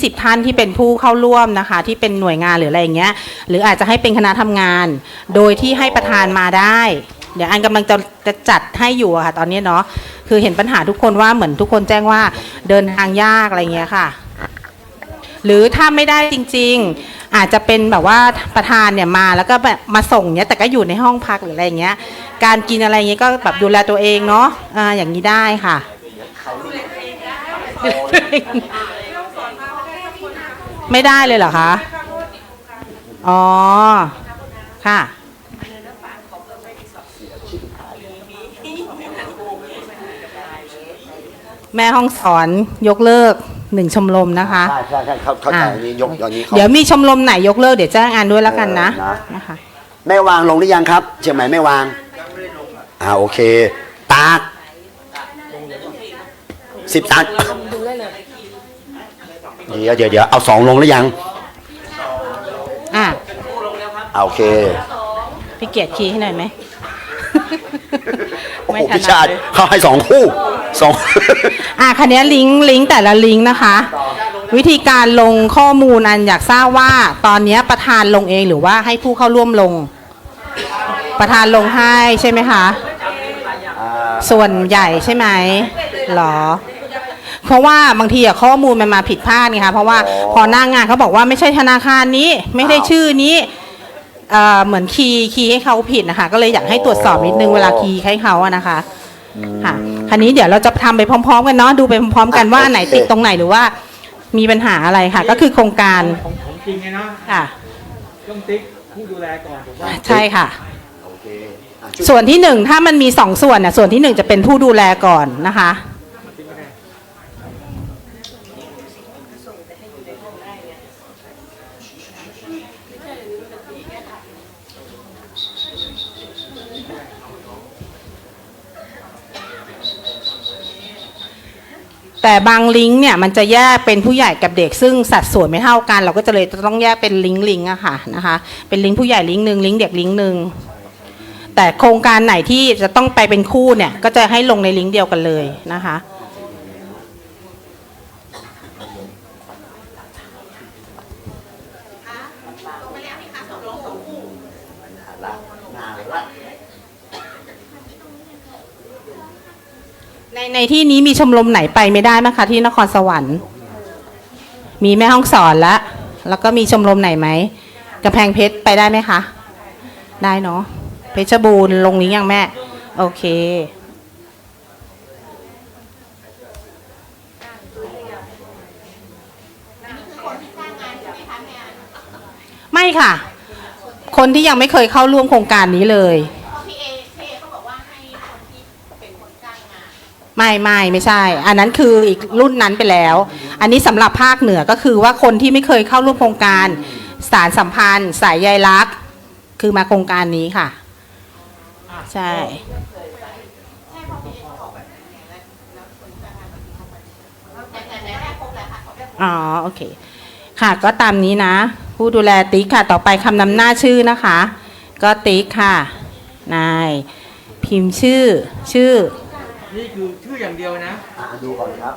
20 ท่านที่เป็นผู้เข้าร่วมนะคะ ที่เป็นหน่วยงานหรืออะไรอย่างเงี้ย หรืออาจจะให้เป็นคณะทำงาน โดยที่ให้ประธานมาได้ เดี๋ยวอันกำลังจะจะจัดให้อยู่อะค่ะ ตอนนี้เนาะคือเห็นปัญหาทุกคนว่าเหมือนทุกคนแจ้งว่าเดินทางยากอะไรเงี้ยค่ะ หรือถ้าไม่ได้จริง ๆ อาจจะเป็นแบบว่าประธานเนี่ยมาแล้วก็แบบมาส่งเนี้ยแต่ก็อยู่ในห้องพักหรืออะไรเงี้ย การกินอะไรเงี้ยก็แบบดูแลตัวเองเนาะอ่าอย่างนี้ได้ค่ะ ไม่ได้เลยเหรอคะ อ๋อ ค่ะ แม่ห้องสอนยกเลิกหนึ่งชมรมนะคะ ใช่ใช่ใช่เขาเขาใจอ่าอันนี้ยกอย่างนี้เขาเดี๋ยวมีชมรมไหนยกเลิกเดี๋ยวแจ้งงานด้วยแล้วกันนะเออนะนะคะ แม่วางลงหรือยังครับ เชียงใหม่แม่วางอ่าโอเค ตากสิบตัน เดี๋ยวเดี๋ยวเดี๋ยวเอาสองลงหรือยังอะอ่าโอเค พี่เกียรติคีย์ให้หน่อยไหม โอ้โหไม่ถนัดพิชาติเลยเขาให้สองคู่สอง อะคันนี้ลิงก์ลิงก์แต่ละลิงก์นะคะ วิธีการลงข้อมูลอันอยากทราบว่าตอนนี้ประธานลงเองหรือว่าให้ผู้เข้าร่วมลง ประธานลงให้ใช่ไหมคะ ส่วนใหญ่ใช่ไหมหรอ เพราะว่าบางทีอะข้อมูลมันมาผิดพลาดไงคะเพราะว่าอ๋อพอหน้างานเขาบอกว่าไม่ใช่ธนาคารนี้ไม่ได้ชื่อนี้เอ่อเหมือนคีย์คีย์ให้เขาผิดนะคะก็เลยอยากให้ตรวจสอบนิดนึงเวลาคีย์ให้เขาอะนะคะค่ะคันนี้เดี๋ยวเราจะทำไปพร้อม ๆ กันเนาะดูไปพร้อม ๆ กันว่าอันไหนติดตรงไหนหรือว่ามีปัญหาอะไรค่ะ ก็คือโครงการของของจริงไงเนาะค่ะ ต้องติ๊กผู้ดูแลก่อนผมว่า ใช่ค่ะ โอเคอะช่วยส่วนที่หนึ่งถ้ามันมีสองส่วนน่ะส่วนที่หนึ่งจะเป็นผู้ดูแลก่อนนะคะ ติ๊กไม่ได้ แต่บางลิงก์เนี่ยมันจะแยกเป็นผู้ใหญ่กับเด็ก ซึ่งสัดส่วนไม่เท่ากัน เราก็จะเลยต้องแยกเป็นลิงก์ลิงก์อะค่ะนะคะ เป็นลิงก์ผู้ใหญ่ลิงก์หนึ่งลิงก์เด็กลิงก์หนึ่งแต่โครงการไหนที่จะต้องไปเป็นคู่เนี่ยก็จะให้ลงในลิงก์เดียวกันเลยนะคะ ในในที่นี้มีชมรมไหนไปไม่ได้ไหมคะที่นครสวรรค์ มีแม่ห้องสอนละแล้วก็มีชมรมไหนไหมกระแพงเพชรไปได้ไหมคะ ได้เนาะเพชรบูรณ์ลงนี้ยังแม่ โอเคไม่ค่ะ คนที่ยังไม่เคยเข้าร่วมโครงการนี้เลย ไม่ไม่ไม่ใช่ อันนั้นคืออีกรุ่นนั้นไปแล้ว อันนี้สำหรับภาคเหนือก็คือว่าคนที่ไม่เคยเข้าร่วมโครงการสารสัมพันธ์ สายใยรัก คือมาโครงการนี้ค่ะ ใช่อ๋อโอเค ค่ะก็ตามนี้นะ ผู้ดูแลติ๊กค่ะ ต่อไปคำนำหน้าชื่อนะคะ ก็ติ๊กค่ะ นาย พิมพ์ชื่อชื่อ นี่คือชื่ออย่างเดียวนะ อะดูก่อนครับ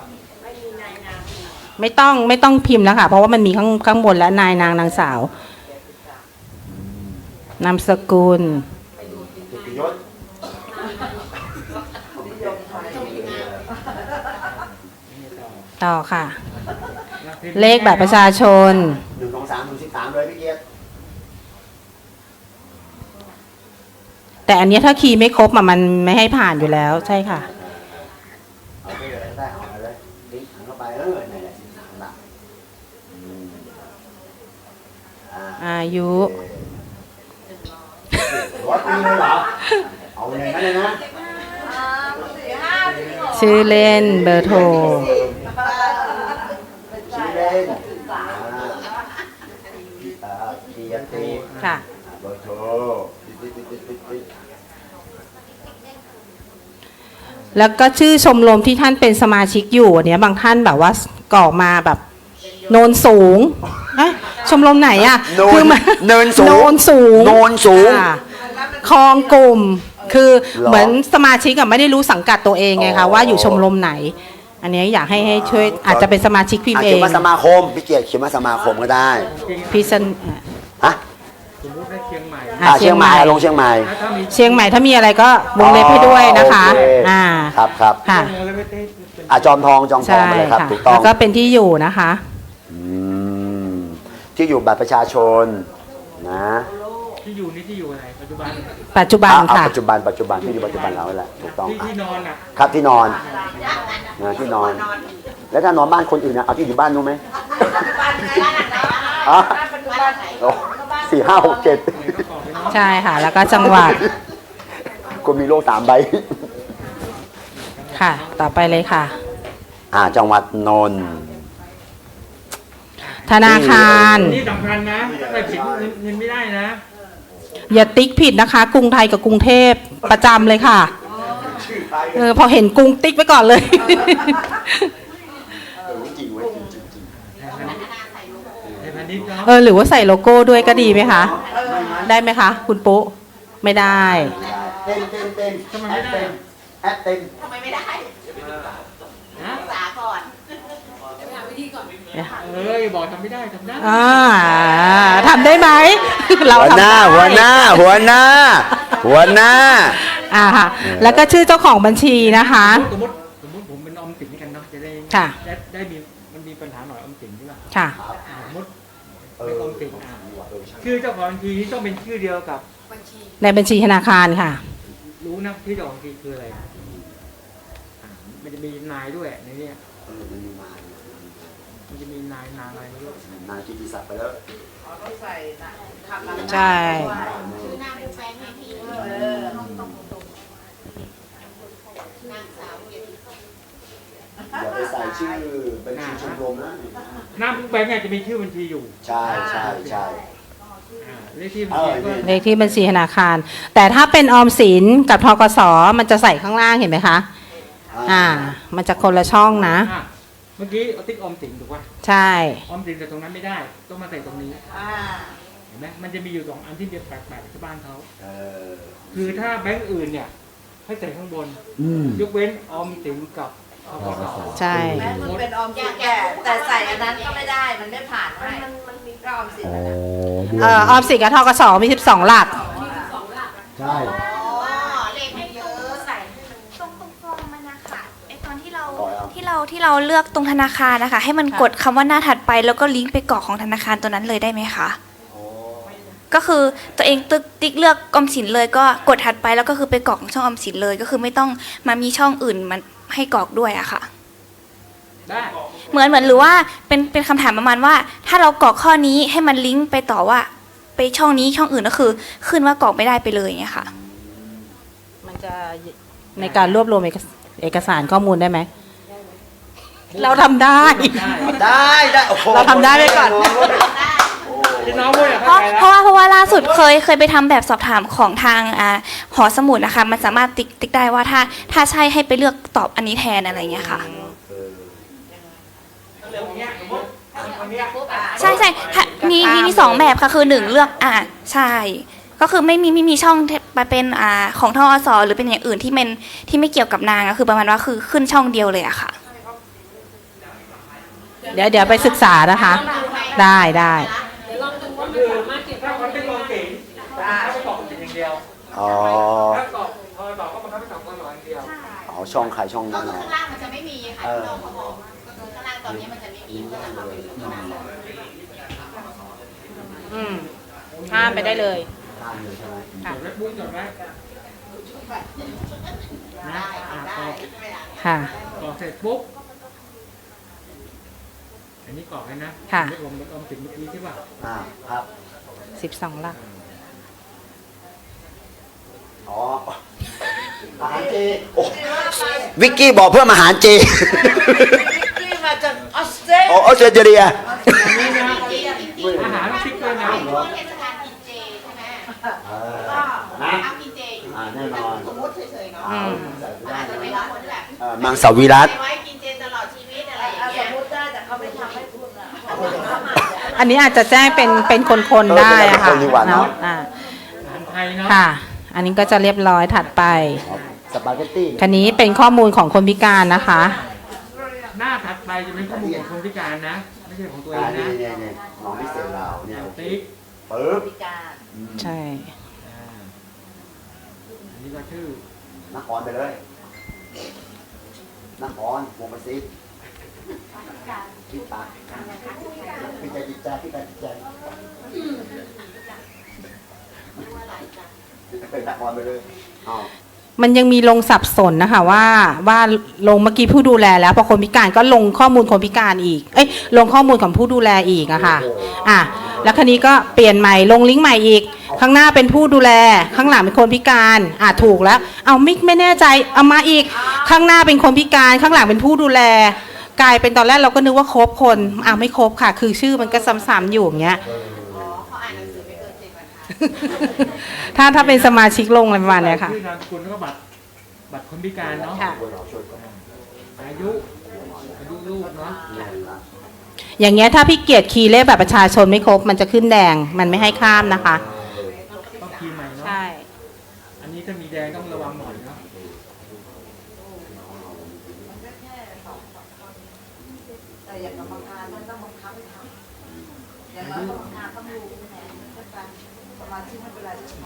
ไม่ต้องไม่ต้องพิมพ์แล้วค่ะ เพราะว่ามันมีข้างข้างบนแล้วนายนางนางสาว นามสกุล เกียรติยศต่อค่ะ เลขแบบประชาชน หนึ่งสองสามถึงสิบสามเลยพี่เกียรติแต่อันเนี้ยถ้าคีย์ไม่ครบอะมันไม่ให้ผ่านอยู่แล้วใช่ค่ะ เอาไปเลยได้เอาไปเลยติ๊กหันเข้าไปเออไหนแหละสิบสามละอืม อ่าอายุ ร้อยปีเลยเหรอ เอาอย่างนั้นเลยนะชื่อเล่นเบอร์โทร ชื่อเล่นอ่าอ่าเกียรติค่ะอ่าเบอร์โทรติ๊ดติ๊ดติ๊ดติ๊ดติ๊ดแล้วก็ชื่อชมรมที่ท่านเป็นสมาชิกอยู่อันเนี้ยบางท่านแบบว่ากรอกมาแบบ โนนสูงเอ๊ะ ชมรมไหนอะโนคืนมันเนินสูงโนนสูงโนนสูงค่ะคลองกลุ่มคือหรอเหมือนสมาชิกอะไม่ได้รู้สังกัดตัวเองไงอ๋คะอว่าอยู่ชมรมไหน อันนี้อยากให้ให้ช่วยอาจจะเป็นสมาชิกพิมอะพ์เอเขียนงว่าสมาคมพี่เกียรติเขียนว่าสมาคมก็ได้จริงพิซันฮะสมมติได้เชียงใหม่ อะอะเชียงใหม่อะลงเชียงใหม่ถ้าถ้ามีเชียงใหม่ถ้ามีอะไรก็วงเล็บให้ด้วยนะคะโอเคอ่าครับครับค่ะโมเลยไม่ได้เป็น อะจอมทองจอมทองใช่มาเลยครับค่ะถูกต้องแล้วก็เป็นที่อยู่นะคะ อืม ที่อยู่บัตรประชาชนนะที่อยู่นี่ที่อยู่อะไรปัจจุบันปัจจุบันเอาเอาค่ะ ปัจจุบันปัจจุบันที่อยู่ปัจจุบันเราแหละถูกต้องที่ที่นอนอะครับที่นอนนะที่นอน แล้วถ้านอนบ้านคนอื่นนะเอาที่อยู่บ้านนู้นไหมบ้านไหนบ้านไหนอะบ้านไหนโอ้สี่ห้าหกเจ็ดก็กรอกไปเนาะใช่ค่ะ แล้วก็จังหวัดกูมีโลกสามใบ ค่ะ ต่อไปเลยค่ะ อ่าจังหวัดนนท์ ธนาคาร นี่สำคัญนะถ้าใครผิดเงินเงินไม่ได้นะ อย่าติ๊กผิดนะคะ กรุงไทยกับกรุงเทพประจำเลยค่ะ เออพอเห็นกรุงติ๊กไปก่อนเลยในพันนิดเนาะเออหรือว่าใส่โลโก้ด้วยก็ดีไหมคะ ได้ไหมคะ คุณปุ๊ไม่ได้ เต็มเต็มเต็มทำไมไม่ได้แอดเต็มทำไมไม่ได้ นะ ศึกษาก่อน เอ้ยบอกทำไม่ได้ทำได้อ่าทำได้ไหม เราหัวทำหได้น้าหัวหน้า หัวหน้า หัวหน้า อ่าค่ะแล้วก็ชื่อเจ้าของบัญชีนะคะ สมมติสมมติผมเป็นออมสินกันเนาะจะได้ค่ะ ได้ได้มีมันมีปัญหาหน่อยออมสินใช่ป่ะค่ะ อ่าสมมติเป็นออมสินอะชื่อเจ้าของบัญชีต้องเป็นชื่อเดียวกับในบัญชีธนาคารค่ะ รู้นะที่เจ้าของบัญชีคืออะไรอะมันจะมีนายด้วยในเนี้ยมันจะมีนายนายอะไรไม่รู้ นายกิติศักดิ์ไปแล้วใช่ชื่อหน้าเป็นแฟนให้พี่นางสาวเกียรติศักดิ์อย่าไปใส่ชื่อบัญชีชมรมนะหน้าทุกแบงก์เนี่ยจะมีชื่อบัญชีอยู่ใช่ใช่ใช่ อ่าเลขที่บัญชีก็ เลขที่บัญชีธนาคาร แต่ถ้าเป็นออมสินกับทกสมันจะใส่ข้างล่างเห็นไหมคะ อ่า มันจะคนละช่องนะ อะเมื่อกี้เอาติ๊กออมสินถูกป่ะใช่ ออมสินแต่ตรงนั้นไม่ได้ ต้องมาใส่ตรงนี้เห็นไหมมันจะมีอยู่สองอันที่เป็นแปลกๆที่บ้านเขาเออคือถ้าแบงก์อื่นเนี่ย ให้ใส่ข้างบน อืม ยกเว้นออมสินกับทกส ใช่ แม้มันเป็นออมสินแต่แต่ใส่อันนั้นก็ไม่ได้มันไม่ผ่านให้มันมีก็ออมสินอ๋อนะเอ่อออมสินกับทกสมี 12 หลัก ใช่ ที่เราที่เราเลือกตรงธนาคารนะคะ ให้มันกดคำว่าหน้าถัดไป แล้วก็ลิงก์ไปกรอกของธนาคารตัวนั้นเลยได้ไหมคะอ๋อก็คือตัวเองตึกติ๊กเลือกออมสินเลยก็กดถัดไปแล้วก็คือไปกรอกของช่องออมสินเลย ก็คือไม่ต้องมามีช่องอื่นมันให้กรอกด้วยอะค่ะ ได้เหมือนเหมือนหรือว่าเป็นเป็นคำถามประมาณว่า ถ้าเรากรอกข้อนี้ให้มันลิงก์ไปต่อว่า ไปช่องนี้ช่องอื่นก็คือ ขึ้นว่ากรอกไม่ได้ไปเลยอย่างเงี้ยค่ะ มันจะในการรวบรวมเอกสเอกสารข้อมูลได้ไหม เราทำได้ได้ ได้ได้โอ้โหเราทำได้ไว้ก่อนที่น้องพูดอะเพเข้าราะใจเพแล้วราะว่าเพราะว่าล่าสุดเคยเคยไปทำแบบสอบถามของทางอ่าหอสมุดนะคะมันสามารถติ๊กติ๊กได้ว่าถ้าถ้าใช่ให้ไปเลือกตอบอันนี้แทนอะไรอย่างเงี้ยค่ะใช่ใช่ถ้ามีมีมีสองแบบค่ะคือหนึ่งเลือกอ่าใช่ ก็คือไม่มีไม่มีช่องที่ไปเป็นอ่าของทอสหรือเป็นอย่างอื่นที่เป็นที่ไม่เกี่ยวกับนางก็คือประมาณว่าคือขึ้นช่องเดียวเลยอะค่ะ เดี๋ยวเดี๋ยวไปศึกษานะคะ ได้ได้คืองดูว่ามันสามารถเก็บถ้าคนเป็นออมสินถ้าไปกรอกออมสินอย่างเดียวอ๋อถ้ากรอกทกสก็บังคับให้กรอกทกสออย่างเดียวอ๋อช่องใครช่องก็นั้นคือเหรอข้างล่างมันจะไม่มีค่ะที่เราเขาบอกก็คือข้างล่างตอนนี้มันจะไม่มีก็จะมาเป็นข้างล่างอืมข้ามไปได้เลยข้ามเลยใช่ไหมจดไว้ปุ้งจดไว้นะอ่ากรอกค่ะกรอเสร็จปุ๊บ อันนี้กรอกเลยนะค่ะ ไม่รวมออมสินเมื่อกี้ใช่ป่ะอ่าครับ12หลัก อ๋ออาหารเจโอ้วิกกี้บอกเพื่ออาหารเจที่มาจากออสเตรเลีโอ้ออสเตรเลียอันนี้นะจริงจริงอาหารติ๊กเลยนะเป็นช่วงเทศกาลกินเจใช่ไหมเออนะเอากินเจอยู่อ่าแน่นอนสมมติเฉยๆเนาะอืมใส่ไม่ได้อาจจะนะเป็นคนแบบ เอ่อมังสวิรัตไว้กินเจต อันนี้อาจจะแจ้งเป็นเป็นคนๆได้อะค่ะเป็นคนดีกว่าเนอะ อ่าอาหารไทยเนาะค่ะ อันนี้ก็จะเรียบร้อยถัดไปสปาเกตตี้คันนี้เป็นข้อมูลของคนพิการนะคะไปจะเป็นข้อมูลของคนพิการนะ ไม่ใช่ของตัวเออ่างนี่นะเนี่ยเนี่ยน้องพิเศษเราเนี่ยอย่างโอเคติ๊กปึ๊บพิการอืมใช่ อ่าอันนี้ก็ชื่อนครไปเลยนครวงไปซิคิดตา พิจารจิตใจพิจารจิตใจเป็นนครไปเลยอ้าวมันยังมีลงสับสนนะคะว่าว่าลงเมื่อกี้ผู้ดูแลแล้วพอคนพิการก็ลงข้อมูลคนพิการอีก เอ้ยลงข้อมูลของผู้ดูแลอีกอะค่ะอะแล้วคันนี้ก็เปลี่ยนใหม่ลงลิงก์ใหม่อีก ข้างหน้าเป็นผู้ดูแล ข้างหลังเป็นคนพิการอะถูกแล้ว เอามิกไม่แน่ใจเอามาอีก ข้างหน้าเป็นคนพิการ ข้างหลังเป็นผู้ดูแล กลายเป็นตอนแรกเราก็นึกว่าครบคนอะไม่ครบค่ะ คือชื่อมันก็ซ้ำๆอยู่อย่างเงี้ยอ๋อเขาอ่านหนังสือไม่เกินเจ็ดบรรทัดถ้าถ้าเป็นสมาชิกลงอะไรประมาณเนี้ยค่ะชื่อนามสกุลแล้วก็บัตรบัตรคนพิการเนาะค่ะช่วยเราช่วยก่อนอายุอายุลูกเนาะเนี่ยนะอย่างเงี้ยถ้าพี่เกียรติคีย์เลขแบบประชาชนไม่ครบ มันจะขึ้นแดงมันไม่ให้ข้ามนะคะ ต้องคีย์ใหม่เนาะใช่ อันนี้ถ้ามีแดงต้องระวังหน่อยเนาะ แต่อย่างกรรมการมันต้องบังคับให้ทำอย่างน้อยกรรมการต้องรู้แผนสมาชิกไม่เป็นไรใช่ไหม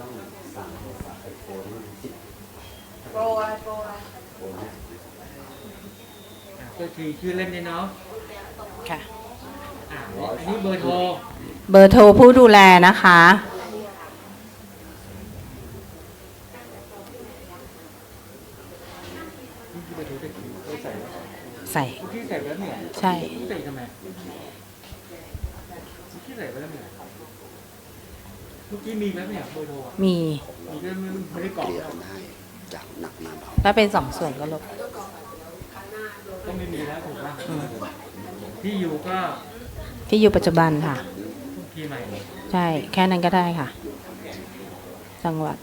ต้องสั่งสั่งไอโฟนสิบโปรอะไรโปรอะไรโฟนเนี่ยอะก็คือชื่อเล่นเนี่ยเนาะค่ะอะอันนี้เบอร์โทร เบอร์โทรผู้ดูแลนะคะนี่คือเบอร์โทรที่เคยใส่ไว้ใส่เมื่อกี้ใส่ไว้แล้วเนี่ยใช่ ใส่ทำไม เมื่อกี้ใส่ไว้แล้วเนี่ยเมื่อกี้มีไหมเนี่ยเบอร์โทรอะมี มีก็ไม่ไม่ได้กรอกเกลี่ยแล้วกันให้จากหนักมาเบาถ้าเป็นสองส่วนก็ลบก็ไม่มีแล้วถูกป่ะที่อยู่ก็ที่อยู่ปัจจุบันค่ะที่ใหม่ใช่ แค่นั้นก็ได้ค่ะ จังหวัด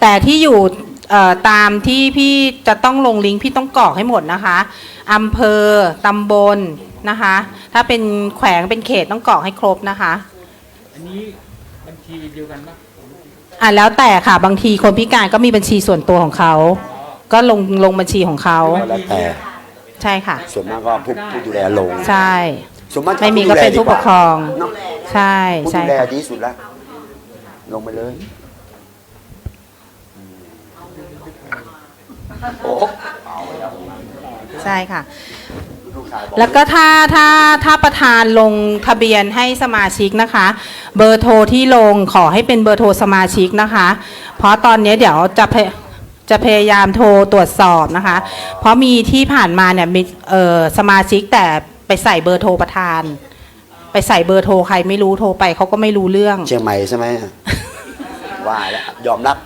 แต่ที่อยู่เอ่อตามที่พี่จะต้องลงลิงก์พี่ต้องกรอกให้หมดนะคะอำเภอ ตำบล นะคะ ถ้าเป็นแขวงเป็นเขตต้องกรอกให้ครบนะคะ อันนี้บัญชีเดียวกันปะอะแล้วแต่ค่ะบางทีคนพิการก็มีบัญชีส่วนตัวของเขา ก็ลงลงบัญชีของเขาแล้วแต่ใช่ค่ะ ส่วนมากก็ผู้ผู้ดูแลลงใช่ ส่วนมากไม่มีก็เป็นผู้ปกครอง เนาะใช่ผู้ใช่ดูแลค่ะดีสุดแล้วลงไปเลยโอ้ ใช่ค่ะลูกชายบอก แล้วก็ถ้าถ้าถ้าประธานลงทะเบียนให้สมาชิกนะคะ เบอร์โทรที่ลงขอให้เป็นเบอร์โทรสมาชิกนะคะ เพราะตอนนี้เดี๋ยวจะพยจะพยายามโทรตรวจสอบนะคะ เพราะมีที่ผ่านมาเนี่ยมีเอ่อสมาชิกแต่ไปใส่เบอร์โทรประธาน ไปใส่เบอร์โทรใครไม่รู้โทรไปเขาก็ไม่รู้เรื่อง เชียงใหม่ใช่ไหมว่าแล้วยอมรับ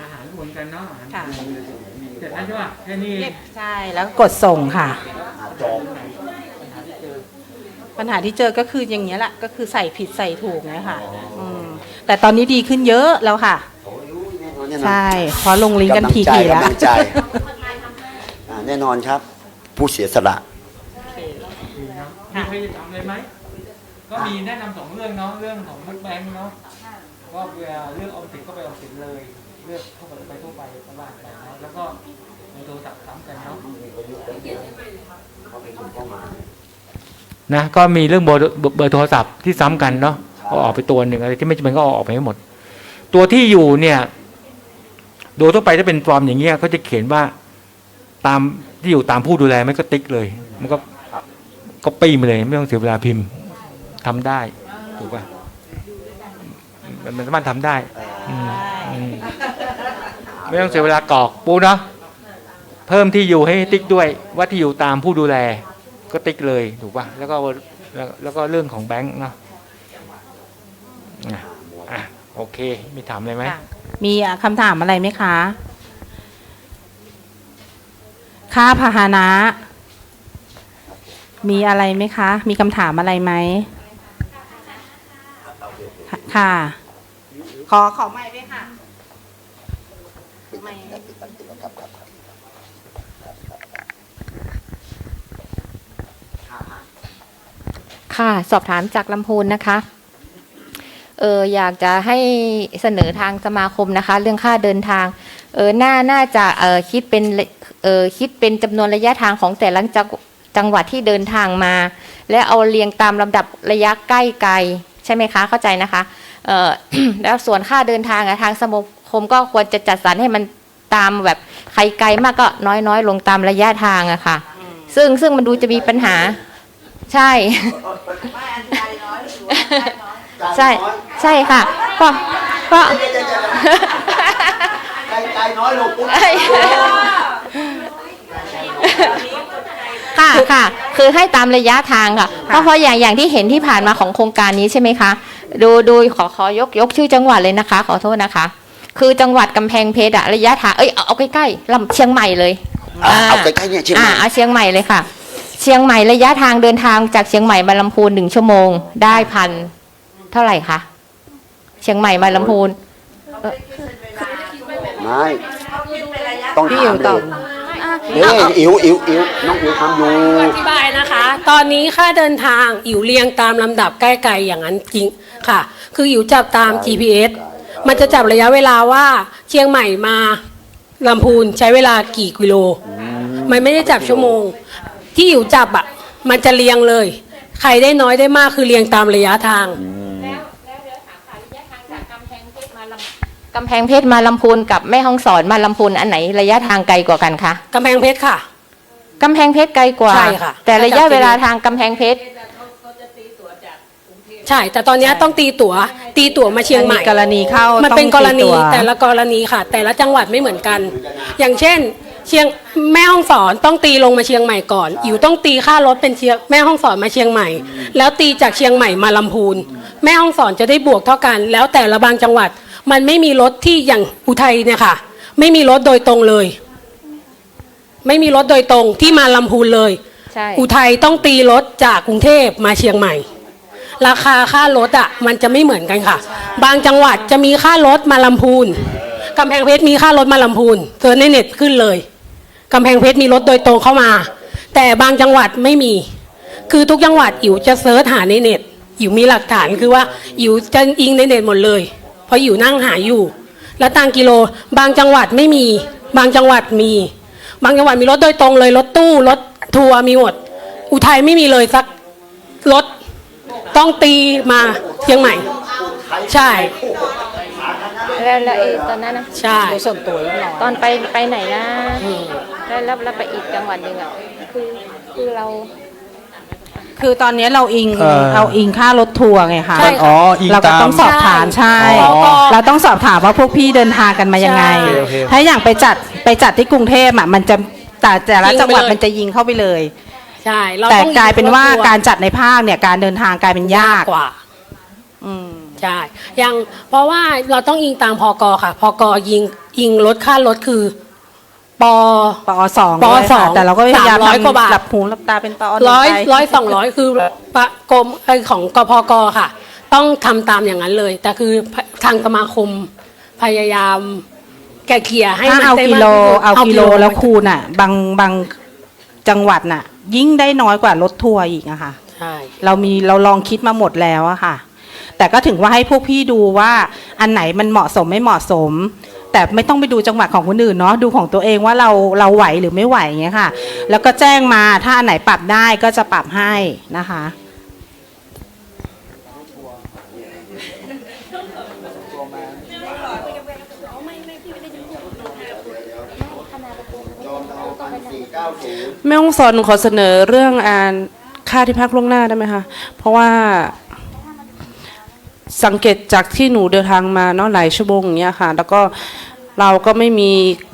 อาหารเหมือนกันเนาะอาหา รค่ะเสร็จแล้วใช่ป่ะแค่นี้เองใช่แล้วก็กดส่งค่ะอาจบปัญหาที่เจอก็คืออย่างเงี้ยแหละก็คือใส่ผิดใส่ถูกเนี่ยค่ะมแต่ตอนนี้ดีขึ้นเยอะแล้วค่ะโอ้ยแน่นอนแน่นอนใช่เพราะลงลิงก์กันกำลังทีใจทีแล้วกำลังใจอ่าแน่นอนครับ ผู้เสียสละมีเนาะมีใครจะทำอะไรไหม ก็มีแนะนำสองเรื่องเนาะ เรื่องของมุดแบงค์เนาะก็เวลาเลือกออมสินก็ไปออมสินเลย เลือกเข้าไปทั่วไปตลาดไปเนาะแล้วก็ในโทรศัพท์ซ้ำกันเนาะนะก็มีเรื่องเบอร์เบอร์โทรศัพท์ที่ซ้ำกันเนาะก็ออกไปตัวหนึ่งอะไรที่ไม่จำเป็นก็เอาออกไปให้หมด ตัวที่อยู่เนี่ยโดยทั่วไปถ้าเป็นฟอร์มอย่างเงี้ยเขาจะเขียนว่าตามที่อยู่ตามผู้ดูแลไม่ก็ติ๊กเลย มันก็ก็ปี้มาเลยไม่ต้องเสียเวลาพิมพ์ทำได้ถูกป่ะมันมันสามารถทำได้ ไม่ต้องเสียเวลากรอกปูเนาะเพิ่มที่อยู่ให้ติ๊กด้วยว่าที่อยู่ตามผู้ดูแล ก็ติ๊กเลยถูกป่ะแล้วก็แล้วแล้วก็เรื่องของแบงค์เนาะอะอะโอเค มีถามอะไรไหมค่ะมีคำถามอะไรไหมคะค่าพาหนะ มีอะไรไหมคะ มีคำถามอะไรไหมค่ะค่ะ ขอขอไม่ด้วยค่ะไม่ค่ะ สอบถามจากลำพูนนะคะเอออยากจะให้เสนอทางสมาคมนะคะ เรื่องค่าเดินทางเออน่าน่าจะเออคิดเป็นเออคิดเป็นจำนวนระยะทางของแต่ละจังจังหวัดที่เดินทางมา และเอาเรียงตามลำดับระยะใกล้ไกล ใช่ไหมคะ เข้าใจนะคะ แล้วส่วนค่าเดินทางอะทางสมาคมก็ควรจะจัดสรรให้มันตามแบบใครไกลมากก็น้อยน้อยๆลงตามระยะทางอะค่ะ ซึ่งซึ่งมันดูจะมีปัญหา ใช่ไม่อันใจน้อยหรือว่าใจน้อยใช่ใช่ค่ะก็ก็ไกลไกลน้อยลงปุ๊บค่ะค่ะ คือให้ตามระยะทางค่ะ เพราะเพราะอย่างอย่างที่เห็นที่ผ่านมาของโครงการนี้ใช่ไหมคะ ดูดูขอขอยกยกชื่อจังหวัดเลยนะคะ ขอโทษนะคะ คือจังหวัดกำแพงเพชรอะระยะทางเอ้ยเอาเอาใกล้ๆลำเชียงใหม่เลยอะเอาใกล้ๆเนี่ยเชียงใหม่อ่าเอาเชียงใหม่เลยค่ะ เชียงใหม่ระยะทางเดินทางจากเชียงใหม่มาลำพูนหนึ่งชั่วโมง ได้พันเท่าไหร่คะเชียงใหม่มาลำพูนไม่ต้องพี่ถาอิ๋มวเลตอบยเฮ้ยอิ๋วอิ๋วอิ๋วน้องอิ๋วทำอยู่ อธิบายนะคะ ตอนนี้ค่าเดินทางอิ๋วเรียงตามลำดับใกล้ไกลอย่างนั้นจริง ค่ะ คืออิ๋วจับตาม GPS มันจะจับระยะเวลาว่าเชียงใหม่มาลำพูนใช้เวลากี่กิโล มันไม่ได้จับชั่วโมง ที่อิ๋วจับอะ มันจะเรียงเลย ใครได้น้อยได้มากคือเรียงตามระยะทางกำแพงเพชรมาลำพูนกับแม่ฮ่องสอนมาลำพูนอันไหนระยะทางไกลกว่ากันคะกำแพงเพชรค่ะ กำแพงเพชรไกลกว่า ใช่ค่ะ แต่ระยะเวลาทางกำแพงเพชร ใช่ แต่ตอนนี้ต้องตีตั๋ว ตีตั๋วมาเชียงใหม่กรณีเข้ามันต้องเป็นกรณีตีตั๋ว แต่ละกรณีค่ะ แต่ละจังหวัดไม่เหมือนกัน อย่างเช่น เชียงแม่ห้องสอนต้องตีลงมาเชียงใหม่ก่อนอยู่ต้องตีค่ารถเป็นเชียงแม่ห้องสอนมาเชียงใหม่ แล้วตีจากเชียงใหม่มาลำพูน แม่ห้องสอนจะได้บวกเท่ากัน แล้วแต่ละบางจังหวัด มันไม่มีรถที่อย่างอุทัยเนี่ยค่ะ ไม่มีรถโดยตรงเลย ไม่มีรถโดยตรงที่มาลำพูนเลย ใช่อุทัยต้องตีรถจากกรุงเทพมาเชียงใหม่ ราคาค่ารถอะมันจะไม่เหมือนกันค่ะ บางจังหวัดจะมีค่ารถมาลำพูนกำแพงเพชรมีค่ารถมาลำพูนเซิร์ชในเน็ตขึ้นเลยกำแพงเพชรมีรถโดยตรงเข้ามา แต่บางจังหวัดไม่มี คือทุกจังหวัดอิ๋วจะเซิร์ชหาในเน็ตอิ๋วมีหลักฐานคือว่าอิ๋วจะอิงในเน็ตหมดเลย เพราะอิ๋วนั่งหาอยู่ แล้วตังกิโลบางจังหวัดไม่มี บางจังหวัดมี บางจังหวัดมีรถโดยตรงเลยรถตู้รถทัวร์มีหมด อุทัยไม่มีเลยสักรถ ต้องตีมาเชียงใหม่ ใช่ แล้วแล้วไอ้ตอนนั้นนะใช่ส่วนตัวเล็กน้อยตอนไปไปไหนนะแล้วแล้วแล้วไปอีกจังหวัดหนึ่งอะคือคือเรา คือตอนนี้เราอิงเอ่อเอาอิงค่ารถทัวร์ไงคะใช่อ๋ออิงเราก็ตามต้องสอบถามใช่ อ๋อเราต้องสอบถามว่าพวกพี่เดินทางกันมายังไง ใช่ โอเคโอเค ถ้าอย่างไปจัดไปจัดที่กรุงเทพอะมันจะแต่แต่ละยิงไปจังหวัดเลย มันจะยิงเข้าไปเลย ใช่เราแต่องกลายเป็นว่าถทัวการจัดในภาคเนี่ยการเดินทางกลายเป็นยากกว่า อืม ใช่ยังเพราะว่าเราต้องอิงตามพกค่ะพกยิงยิงลดค่ารถคือ ป ปอสองปด้วยสค่ะองแต่เราก็พยายามสามร้อยกว่าบาท หลับหูหลับตาเป็นปอหนึ่งร้อยไปร้อยสองร้อยคือปะกรมไอของกพกค่ะ ต้องทำตามอย่างนั้นเลย แต่คือทางสมาคมพยายามแก่เกลี่ยให้ถ้ามันเอาได้กิมโล ที่สุดเอากิโลแล้วมาคูณอะ บางบางจังหวัดน่ะ ยิ่งได้น้อยกว่ารถทัวร์อีกอะค่ะ ใช่ เรามีเราลองคิดมาหมดแล้วอะค่ะ แต่ก็ถึงว่าให้พวกพี่ดูว่าอันไหนมันเหมาะสมไม่เหมาะสม แต่ไม่ต้องไปดูจังหวัดของคนอื่นเนาะดูของตัวเองว่าเราเราไหวหรือไม่ไหวอย่างเงี้ยค่ะ แล้วก็แจ้งมาถ้าอันไหนปรับได้ก็จะปรับให้นะคะ แม่ฮ่องสอนหนูขอเสนอเรื่องอ่านค่าที่พักล่วงหน้าได้ไหมคะ เพราะว่าสังเกตจากที่หนูเดินทางมาเนาะหลายชั่วโมงอย่างเงี้ยค่ะ แล้วก็เราก็ไม่มี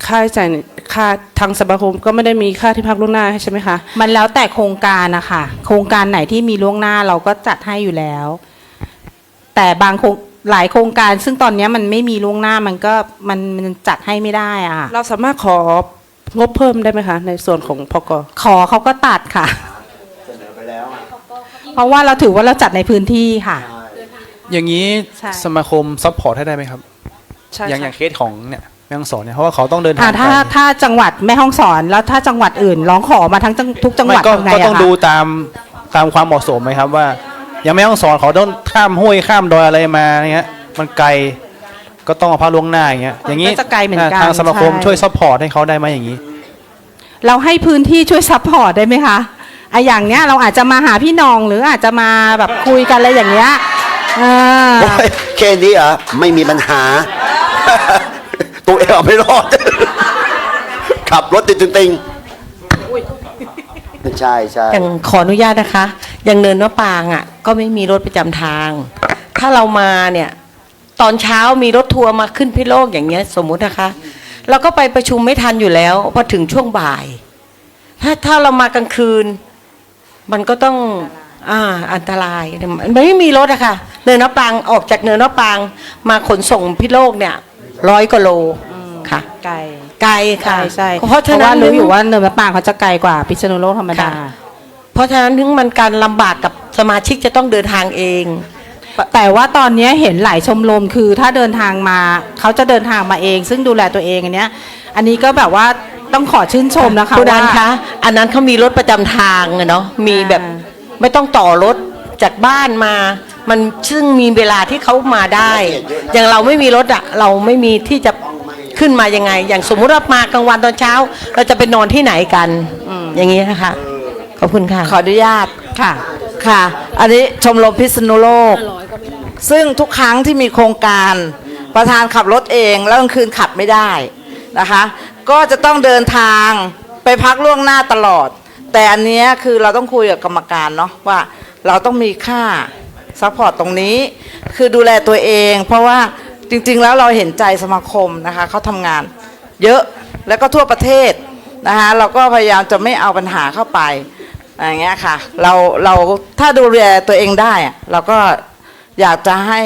ค่าใช้จ่ายค่าทางสมาคมก็ไม่ได้มีค่าที่พักล่วงหน้าให้ใช่ไหมคะ มันแล้วแต่โครงการนะคะโครงการไหนที่มีล่วงหน้าเราก็จัดให้อยู่แล้ว แต่บางโครงหลายโครงการ ซึ่งตอนเนี้ยมันไม่มีล่วงหน้ามันก็มันมันจัดให้ไม่ได้อะค่ะเราสามารถขอ งบเพิ่มได้ไหมคะ ในส่วนของพกขอเขาก็ตัดค่ะ เสนอไปแล้วอะเพราะว่าเราถือว่าเราจัดในพื้นที่ค่ะอย่างนี้ใช่ สมาคมซัพพอร์ตให้ได้ไหมครับ ใช่อย่างอย่างค่ะเคสของเนี่ยแม่ฮ่องสอนเนี่ยเพราะว่าเขาต้องเดินทาอ่างถ้าไกลถ้าจังหวัดแม่ห้องสอนแล้วถ้าจังหวัดอื่นร้องขอมาทั้งจังทุกจังหวัดไม่ก็ทำไงก็อะต้องคะดูตามตามความเหมาะสมไหมครับว่าอย่างแม่ฮ่องสอนเขาต้องข้ามห้วยข้ามดอยอะไรมาเงี้ยมันไกล ก็ต้องมาพักล่วงหน้าอย่างเงี้ยอย่างนี้ก็จะไกลเหมือนกันทางสมาคมใช่ ช่วยซัพพอร์ตให้เขาได้ไหมอย่างนี้ เราให้พื้นที่ช่วยซัพพอร์ตได้ไหมคะไอะอย่างเนี้ยเราอาจจะมาหาพี่น้องหรืออาจจะมาแบบคุยกันอะไรอย่างเงี้ยอ่าโอ้ยแค่นี้เหรอะไม่มีปัญหา ตัวเองเอาไม่รอด ขับรถติดติงๆใช่ใช่อย่างขออนุญาตนะคะ อย่างเนินมะปรางอะก็ไม่มีรถประจำทาง ถ้าเรามาเนี่ย ตอนเช้ามีรถทัวร์มาขึ้นพิโลกอย่างเงี้ย สมมุตินะคะ เราก็ไปประชุมไม่ทันอยู่แล้วพอถึงช่วงบ่าย ถ้าถ้าเรามากลางคืน มันก็ต้องอ่าอันตรายมันไม่มีรถอะค่ะเนินมะปรางออกจากเนินมะปรางมาขนส่งพิโลกเนี่ยร้อยกว่าโลค่ะ ไกลไกลค่ะใช่ใช่เพราะฉะนั้นรู้อยู่ว่าเนินมะปรางเขาจะไกลกว่าพิษณุโลกธรรมดาค่ะเพราะฉะนั้นถึงมันการลำบากกับสมาชิกจะต้องเดินทางเอง แต่ว่าตอนนี้เห็นหลายชมรมคือถ้าเดินทางมาเขาจะเดินทางมาเอง ซึ่งดูแลตัวเองอันเนี้ย อันนี้ก็แบบว่าต้องขอชื่นชมนะคะคุณอันว่า คะอันนั้นเขามีรถประจำทางอะเนาะมีแบบอ่า ไม่ต้องต่อรถจากบ้านมา มันซึ่งมีเวลาที่เขามาได้ อย่างเราไม่มีรถอะเราไม่มีที่จะขึ้นมายังไง อย่างสมมุติว่ามากลางวันตอนเช้า เราจะไปนอนที่ไหนกัน อย่างนี้นะคะขอบคุณค่ะ ขออนุญาตค่ะ ค่ะ อันนี้ชมรมพิษณุโลก ซึ่งทุกครั้งที่มีโครงการประธานขับรถเองแล้วกลางคืนขับไม่ได้นะคะ ก็จะต้องเดินทางไปพักล่วงหน้าตลอด แต่อันเนี้ยคือเราต้องคุยกับกรรมการเนาะว่าเราต้องมีค่าซัพพอร์ตตรงนี้ คือดูแลตัวเอง เพราะว่าจริงๆแล้วเราเห็นใจสมาคมนะคะเขาทำงาน เยอะแล้วก็ทั่วประเทศนะคะเราก็พยายามจะไม่เอาปัญหาเข้าไปอย่างเงี้ยค่ะเราเราถ้าดูแลตัวเองได้อะเราก็ อยากจะให้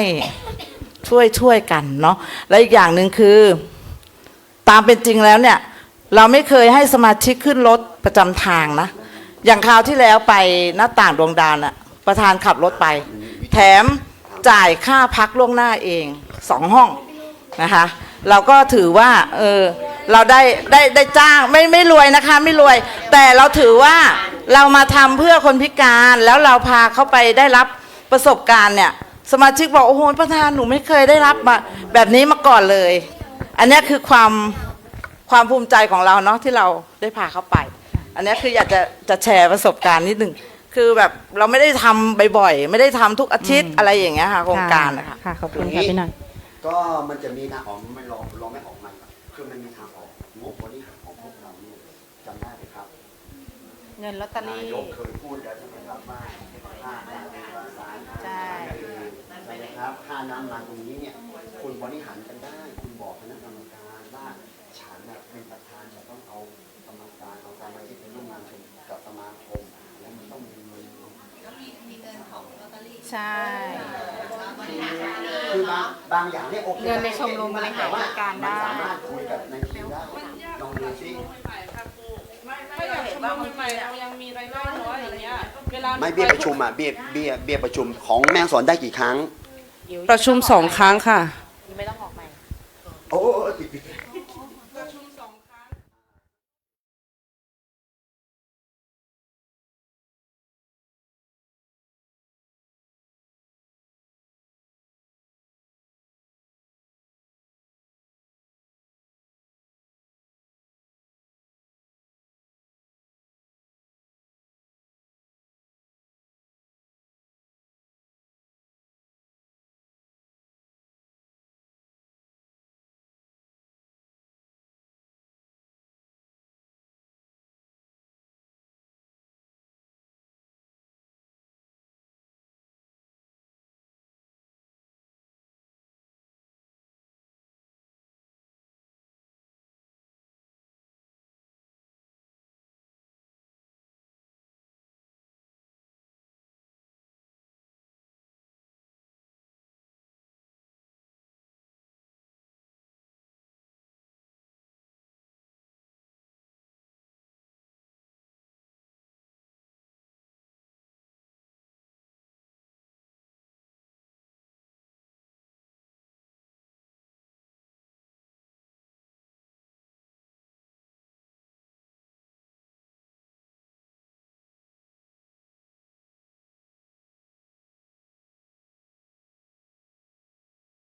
ช่วยช่วยกันเนาะและอีกอย่างหนึ่งคือ ตามเป็นจริงแล้วเนี่ย เราไม่เคยให้สมาชิกขึ้นรถประจำทางนะ อย่างคราวที่แล้วไปหน้าต่างดวงดาวน่ะประธานขับรถไป แถมจ่ายค่าพักล่วงหน้าเองสองห้องนะคะเราก็ถือว่าเออเราได้ได้ได้จ้างไม่ไม่รวยนะคะไม่รวย แต่เราถือว่าเรามาทำเพื่อคนพิการแล้วเราพาเขาไปได้รับประสบการณ์เนี่ย สมาชิกบอกโอ้โหประธานหนูไม่เคยได้รับมาแบบนี้มาก่อนเลย อันเนี้ยคือความความภูมิใจของเราเนาะที่เราได้พาเขาไป อันเนี้ยคืออยากจะจะแชร์ประสบการณ์นิดหนึ่งคือแบบเราไม่ได้ทำบ่อยๆไม่ได้ทำทุกอาทิตย์อะไรอย่างเงี้ยค่ะโครงการนะคะค่ะขอบคุณค่ะพี่หนันก็มันจะมีทางออกไม่ลองลองไม่ออกมันคือมันมีทางออกงบบริหารของพวกเราเนี่ยจำได้ไหมครับ เงินลอตเตอนารี่ยกเคยพูดแล้วใช่ไหมครับว่าค่าน้ำมันสาร ใช่ ใช่ไหม ครับค่าน้ำมันตรงนี้เนี่ยคุณบริหารกันได้ คุณบอกคณะกรรมการว่าฉันน่ะเป็นประธานจะต้องเอากรรมการเอาสมาชิกเป็นร่วมงานชมกับสมาคมแล้วมันต้องมีเงินใช่คือบางบางอย่างเนี่ยโอเคเงินในชมรมบริหารจัดการได้มันสามารถคุยกับในทีมได้ลองดูซิไม่อยากเห็นว่าใหม่เรายังมีรายได้น้อยอย่างเงี้ยเวลาไม่เบี้ยประชุมอะเบี้ยเบี้ยเบี้ยประชุมของแม่ฮ่องสอนได้กี่ครั้ง ประชุมสองครั้งค่ะ